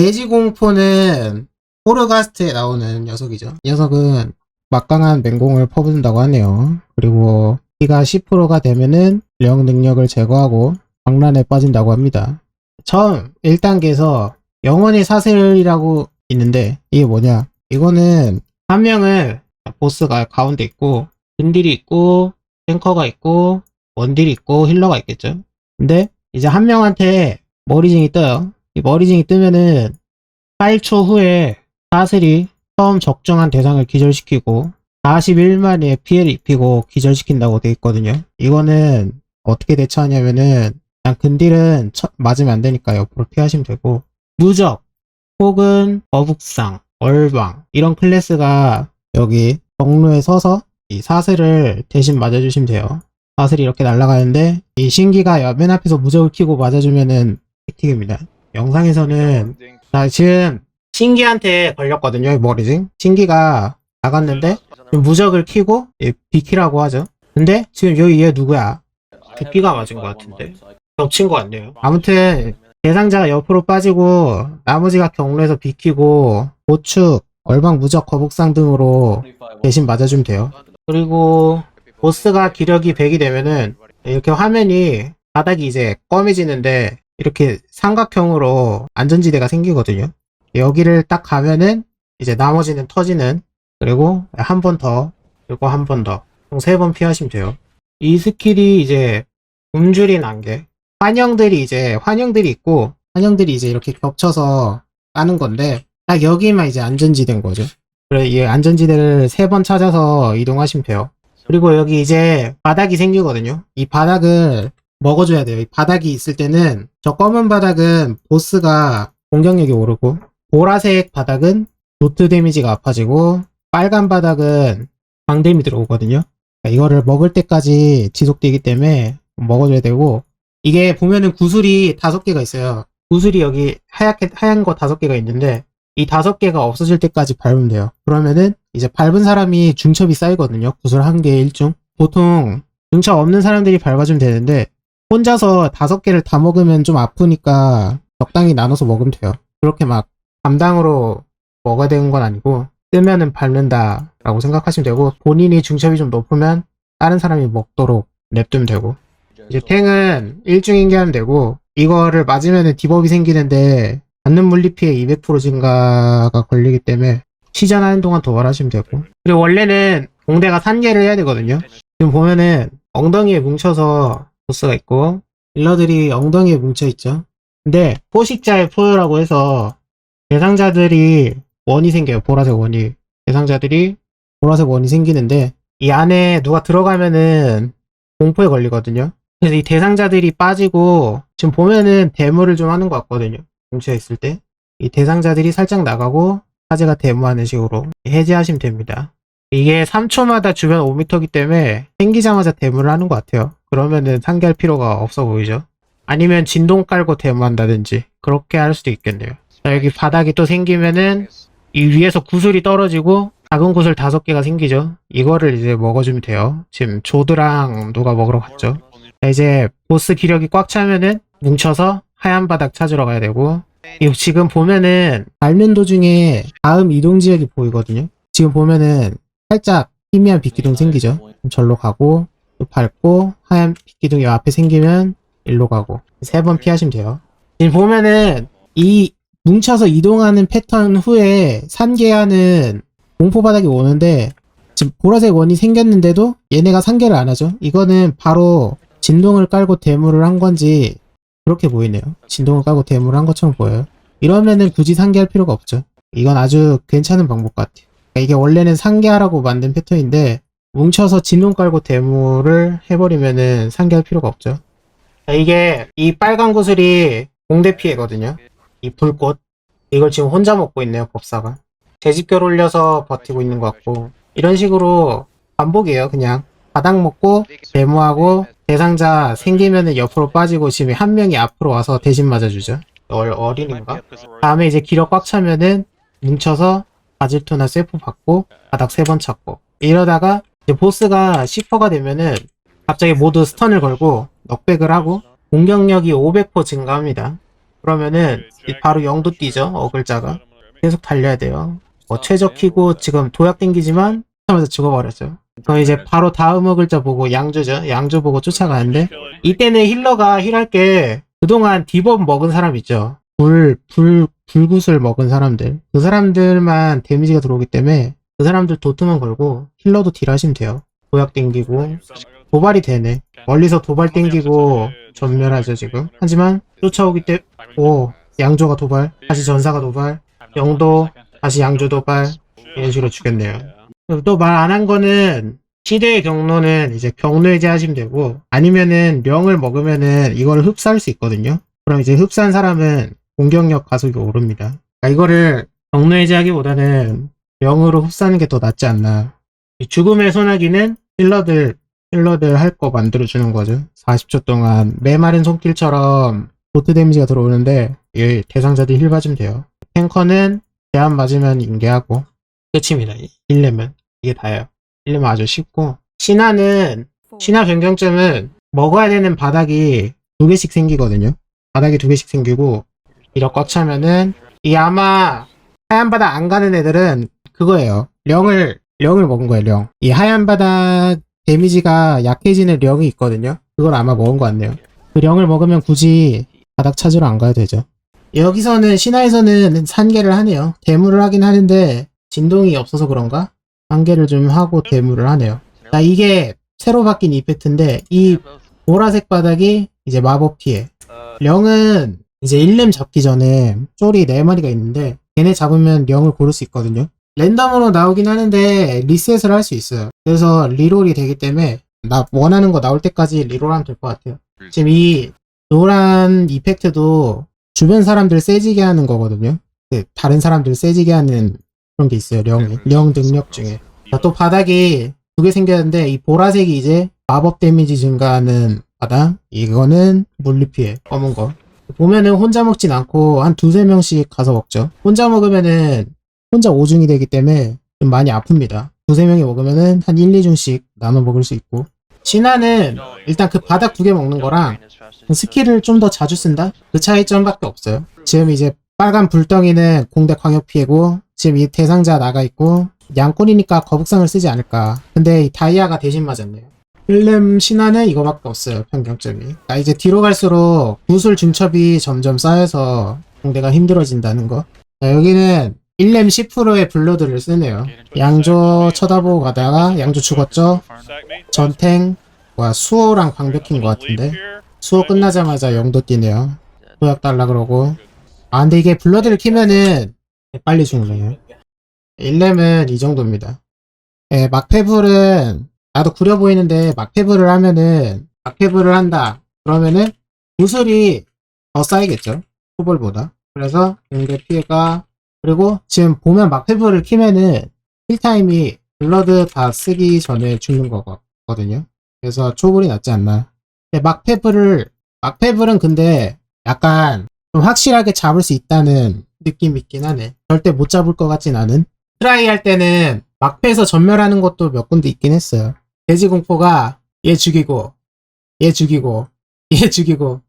돼지공포는 포르가스트에 나오는 녀석이죠. 이 녀석은 막강한 맹공을 퍼붓는다고 하네요. 그리고 키가 10%가 되면은 령 능력을 제거하고 광란에 빠진다고 합니다. 처음 1단계에서 영원히 사슬이라고 있는데 이게 뭐냐? 이거는 한 명을 보스가 가운데 있고 근딜이 있고 탱커가 있고 원딜이 있고 힐러가 있겠죠. 근데 이제 한 명한테 머리징이 떠요. 이 머리징이 뜨면은 8초 후에 사슬이 처음 적정한 대상을 기절시키고 41만의 피해를 입히고 기절시킨다고 돼 있거든요. 이거는 어떻게 대처하냐면은 그냥 근딜은 쳐- 맞으면 안 되니까 옆으로 피하시면 되고 무적 혹은 거북상, 얼방 이런 클래스가 여기 경로에 서서 이 사슬을 대신 맞아주시면 돼요. 사슬이 이렇게 날아가는데 이 신기가 맨 앞에서 무적을 키고 맞아주면은 틱틱입니다. 영상에서는 자 지금 신기한테 걸렸거든요 이 머리징. 신기가 나갔는데 무적을 키고 예, 비키라고 하죠. 근데 지금 여기 얘 누구야? 듣기가 맞은 것 같은데 겹친 것 같네요. 아무튼 대상자가 옆으로 빠지고 나머지가 경로에서 비키고 보축, 얼방 무적, 거북상 등으로 대신 맞아주면 돼요. 그리고 보스가 기력이 100이 되면은 이렇게 화면이 바닥이 이제 검해지는데 이렇게 삼각형으로 안전지대가 생기거든요. 여기를 딱 가면은 이제 나머지는 터지는 그리고 한 번 더 그리고 한 번 더 총 세 번 피하시면 돼요. 이 스킬이 이제 굶주린 안개 환영들이 이제 환영들이 있고 환영들이 이제 이렇게 겹쳐서 까는 건데 딱 여기만 이제 안전지대인 거죠. 그래 이 안전지대를 세 번 찾아서 이동하시면 돼요. 그리고 여기 이제 바닥이 생기거든요. 이 바닥을 먹어줘야 돼요. 이 바닥이 있을 때는 저 검은 바닥은 보스가 공격력이 오르고 보라색 바닥은 노트 데미지가 아파지고 빨간 바닥은 광댐이 들어오거든요. 그러니까 이거를 먹을 때까지 지속되기 때문에 먹어줘야 되고 이게 보면은 구슬이 다섯 개가 있어요. 구슬이 여기 하얗게 하얀 거 다섯 개가 있는데 이 다섯 개가 없어질 때까지 밟으면 돼요. 그러면은 이제 밟은 사람이 중첩이 쌓이거든요. 구슬 한 개에 일중. 보통 중첩 없는 사람들이 밟아주면 되는데 혼자서 다섯 개를 다 먹으면 좀 아프니까 적당히 나눠서 먹으면 돼요. 그렇게 막 감당으로 먹어야 되는 건 아니고 뜨면은 밟는다 라고 생각하시면 되고 본인이 중첩이 좀 높으면 다른 사람이 먹도록 냅두면 되고. 이제 탱은 일중인게 하면 되고 이거를 맞으면은 디버비 생기는데 받는 물리 피해 200% 증가가 걸리기 때문에 시전하는 동안 도발하시면 되고. 그리고 원래는 공대가 산계를 해야 되거든요. 지금 보면은 엉덩이에 뭉쳐서 보스가 있고 딜러들이 엉덩이에 뭉쳐 있죠 근데 포식자의 포효라고 해서 대상자들이 원이 생겨요 보라색 원이 대상자들이 보라색 원이 생기는데 이 안에 누가 들어가면은 공포에 걸리거든요 그래서 이 대상자들이 빠지고 지금 보면은 데모를 좀 하는 것 같거든요. 뭉쳐 있을 때. 이 대상자들이 살짝 나가고 화제가 데모하는 식으로 해제하시면 됩니다. 이게 3초마다 주변 5m이기 때문에 생기자마자 데모를 하는 것 같아요. 그러면은 상기할 필요가 없어 보이죠. 아니면 진동 깔고 데모한다든지 그렇게 할 수도 있겠네요. 자, 여기 바닥이 또 생기면은 이 위에서 구슬이 떨어지고 작은 구슬 다섯 개가 생기죠. 이거를 이제 먹어주면 돼요. 지금 조드랑 누가 먹으러 갔죠. 자, 이제 보스 기력이 꽉 차면은 뭉쳐서 하얀 바닥 찾으러 가야 되고 이 지금 보면은 밟는 도중에 다음 이동 지역이 보이거든요. 지금 보면은 살짝 희미한 빛기둥 생기죠. 그럼 절로 가고 또 밟고 하얀 빛기둥이 앞에 생기면 일로 가고 세 번 피하시면 돼요. 지금 보면은 이 뭉쳐서 이동하는 패턴 후에 산계하는 공포 바닥이 오는데 지금 보라색 원이 생겼는데도 얘네가 상계를 안 하죠. 이거는 바로 진동을 깔고 데모를 한 건지 그렇게 보이네요. 진동을 깔고 데모를 한 것처럼 보여요. 이러면은 굳이 상계할 필요가 없죠. 이건 아주 괜찮은 방법 같아요. 이게 원래는 상계하라고 만든 패턴인데 뭉쳐서 진동 깔고 데모를 해버리면은 상계할 필요가 없죠. 자, 이게 이 빨간 구슬이 공대 피해거든요. 이 불꽃 이걸 지금 혼자 먹고 있네요 법사가. 재집결 올려서 버티고 있는 것 같고 이런 식으로 반복이에요 그냥 바닥 먹고 데모하고 대상자 생기면은 옆으로 빠지고 지금 한 명이 앞으로 와서 대신 맞아주죠. 얼, 어린인가? 다음에 이제 기력 꽉 차면은 뭉쳐서 바질토나 세포 받고 바닥 세 번 찾고. 이러다가 이제 보스가 10%가 되면은 갑자기 모두 스턴을 걸고 넉백을 하고 공격력이 500% 증가합니다. 그러면은 이 바로 0도 뛰죠 어글자가. 계속 달려야 돼요. 뭐 최저 키고 지금 도약 땡기지만 하면서 죽어버렸죠. 그럼 이제 바로 다음 어글자 보고 양조죠. 양조 보고 쫓아가는데 이때는 힐러가 힐할 게 그동안 디법 먹은 사람 있죠. 불, 불, 불굿을 먹은 사람들. 그 사람들만 데미지가 들어오기 때문에 그 사람들 도트만 걸고 힐러도 딜하시면 돼요. 도약 땡기고. 도발이 되네. 멀리서 도발 땡기고 전멸하죠 지금. 하지만 쫓아오기 때문에 오 양조가 도발. 다시 전사가 도발. 영도 다시 양조 도발. 이런 식으로 죽였네요. 또 말 안 한 거는 시대의 경로는 이제 경로해제 하시면 되고 아니면은 령을 먹으면은 이거를 흡수할 수 있거든요. 그럼 이제 흡수한 사람은 공격력 가속이 오릅니다. 그러니까 이거를 경로해제 하기보다는 령으로 흡수하는 게 더 낫지 않나. 이 죽음의 소나기는 힐러들 힐러들 할 거 만들어주는 거죠. 40초 동안 메마른 손길처럼 보트 데미지가 들어오는데 이 대상자들 힐 맞으면 돼요. 탱커는 대안 맞으면 인계하고 끝입니다. 1렘은 이게 다예요. 1렘은 아주 쉽고. 신화는 신화 변경점은 먹어야 되는 바닥이 두 개씩 생기거든요. 바닥이 두 개씩 생기고 이렇게 꽉 차면은 이 아마 하얀 바닥 안 가는 애들은 그거예요 령을 령을 먹은 거예요 령 이 하얀 바닥 데미지가 약해지는 령이 있거든요 그걸 아마 먹은 것 같네요 그 령을 먹으면 굳이 바닥 찾으러 안 가야 되죠 여기서는 신화에서는 산계를 하네요. 대무를 하긴 하는데 진동이 없어서 그런가? 산계를 좀 하고 대무를 하네요. 자, 이게 새로 바뀐 이펙트인데 이 보라색 바닥이 이제 마법 피해. 령은 이제 1렘 잡기 전에 쫄이 4마리가 있는데 걔네 잡으면 령을 고를 수 있거든요. 랜덤으로 나오긴 하는데 리셋을 할 수 있어요. 그래서 리롤이 되기 때문에 나 원하는 거 나올 때까지 리롤하면 될 것 같아요. 지금 이 노란 이펙트도 주변 사람들 세지게 하는 거거든요. 그 다른 사람들 세지게 하는 그런 게 있어요. 령, 령 능력 중에. 자, 또 바닥이 두 개 생겼는데 이 보라색이 이제 마법 데미지 증가하는 바닥. 이거는 물리 피해. 검은 거. 보면은 혼자 먹진 않고 한 두세 명씩 가서 먹죠. 혼자 먹으면은 혼자 오중이 되기 때문에 좀 많이 아픕니다. 두세 명이 먹으면은 한 1, 2중씩 나눠 먹을 수 있고. 신화는 일단 그 바닥 두 개 먹는 거랑 스킬을 좀 더 자주 쓴다? 그 차이점밖에 없어요. 지금 이제 빨간 불덩이는 공대 광역 피해고 지금 이 대상자 나가 있고 양꾼이니까 거북상을 쓰지 않을까. 근데 이 다이아가 대신 맞았네요. 필름 신화는 이거밖에 없어요. 변경점이. 그러니까 이제 뒤로 갈수록 구슬 중첩이 점점 쌓여서 공대가 힘들어진다는 거. 자, 여기는 1렘 10%의 블러드를 쓰네요. 양조 쳐다보고 가다가 양조 죽었죠? 전탱 뭐야 수호랑 방벽인 것 같은데 수호 끝나자마자 영도 뛰네요 도약 달라 그러고 아 근데 이게 블러드를 키면은 빨리 죽네요 1렘은 이 정도입니다 예, 막패불은 나도 구려 보이는데 막패불을 하면은 막패불을 한다. 그러면은 구슬이 더 쌓이겠죠? 초벌보다. 그래서 공대 피해가 그리고 지금 보면 막패불을 키면은 힐타임이 블러드 다 쓰기 전에 죽는 거거든요. 그래서 초벌이 낫지 않나. 근데 막페블을 막페블은 근데 약간 좀 확실하게 잡을 수 있다는 느낌이 있긴 하네. 절대 못 잡을 것 같진 않은. 트라이 할 때는 막패에서 전멸하는 것도 몇 군데 있긴 했어요. 돼지공포가 얘 죽이고 얘 죽이고 얘 죽이고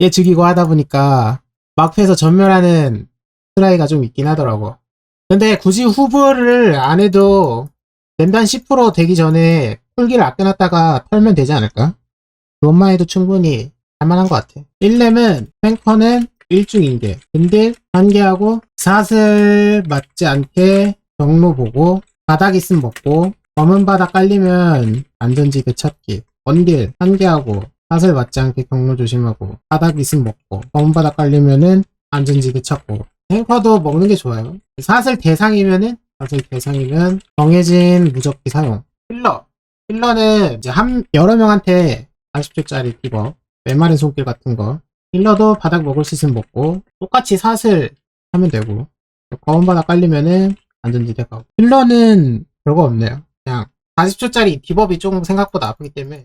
얘 죽이고 하다 보니까 막패에서 전멸하는 트라이가 좀 있긴 하더라고. 근데 굳이 후보를 안 해도 랜단 10% 되기 전에 쿨기를 아껴놨다가 털면 되지 않을까? 그것만 해도 충분히 할만한 것 같아. 1렘은 탱커는 1중인데 근데 한개하고 사슬 맞지 않게 경로 보고 바닥 있으면 먹고 검은 바닥 깔리면 안전지대 찾기 원딜 한개하고 사슬 맞지 않게 경로 조심하고 바닥 있으면 먹고 검은 바닥 깔리면은 안전지대 찾고 탱커도 먹는 게 좋아요. 사슬 대상이면은 사슬 대상이면 정해진 무적기 사용. 힐러 힐러는 이제 한 여러 명한테 40초짜리 디버 메마른 손길 같은 거 힐러도 바닥 먹을 수 있으면 먹고 똑같이 사슬 하면 되고 검은 바닥 깔리면은 안전지대 가고 힐러는 별거 없네요. 그냥 40초짜리 디버이 조금 생각보다 아프기 때문에